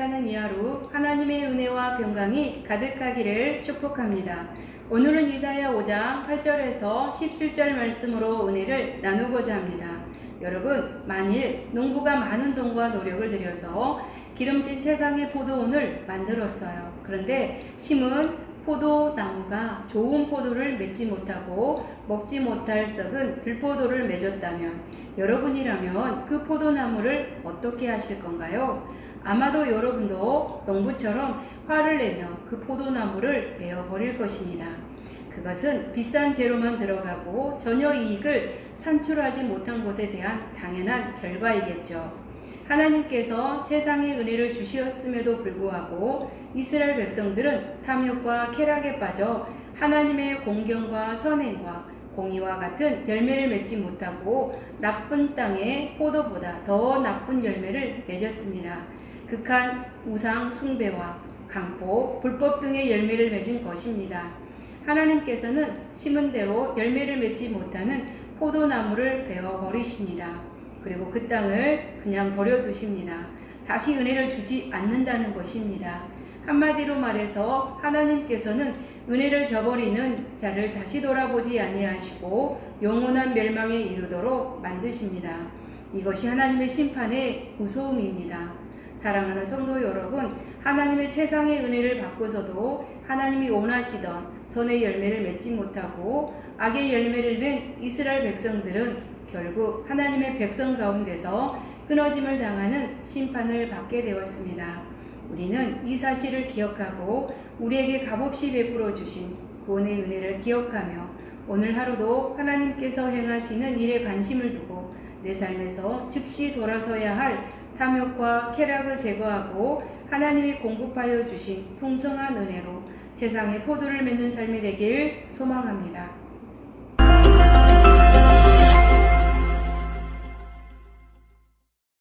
함께하는 이 하루 하나님의 은혜와 평강이 가득하기를 축복합니다. 오늘은 이사야 5장 8절에서 17절 말씀으로 은혜를 나누고자 합니다. 여러분, 만일 농부가 많은 돈과 노력을 들여서 기름진 세상의 포도원을 만들었어요. 그런데 심은 포도나무가 좋은 포도를 맺지 못하고 먹지 못할 썩은 들포도를 맺었다면 여러분이라면 그 포도나무를 어떻게 하실 건가요? 아마도 여러분도 농부처럼 화를 내며 그 포도나무를 베어버릴 것입니다. 그것은 비싼 재료만 들어가고 전혀 이익을 산출하지 못한 것에 대한 당연한 결과이겠죠. 하나님께서 세상에 은혜를 주시었음에도 불구하고 이스라엘 백성들은 탐욕과 쾌락에 빠져 하나님의 공경과 선행과 공의와 같은 열매를 맺지 못하고 나쁜 땅에 포도보다 더 나쁜 열매를 맺었습니다. 극한 우상 숭배와 강포, 불법 등의 열매를 맺은 것입니다. 하나님께서는 심은 대로 열매를 맺지 못하는 포도나무를 베어 버리십니다. 그리고 그 땅을 그냥 버려두십니다. 다시 은혜를 주지 않는다는 것입니다. 한마디로 말해서 하나님께서는 은혜를 저버리는 자를 다시 돌아보지 아니하시고 영원한 멸망에 이르도록 만드십니다. 이것이 하나님의 심판의 무서움입니다. 사랑하는 성도 여러분, 하나님의 최상의 은혜를 받고서도 하나님이 원하시던 선의 열매를 맺지 못하고 악의 열매를 맺은 이스라엘 백성들은 결국 하나님의 백성 가운데서 끊어짐을 당하는 심판을 받게 되었습니다. 우리는 이 사실을 기억하고 우리에게 값없이 베풀어 주신 구원의 은혜를 기억하며 오늘 하루도 하나님께서 행하시는 일에 관심을 두고 내 삶에서 즉시 돌아서야 할 탐욕과 쾌락을 제거하고 하나님이 공급하여 주신 풍성한 은혜로 세상에 포도를 맺는 삶이 되길 소망합니다.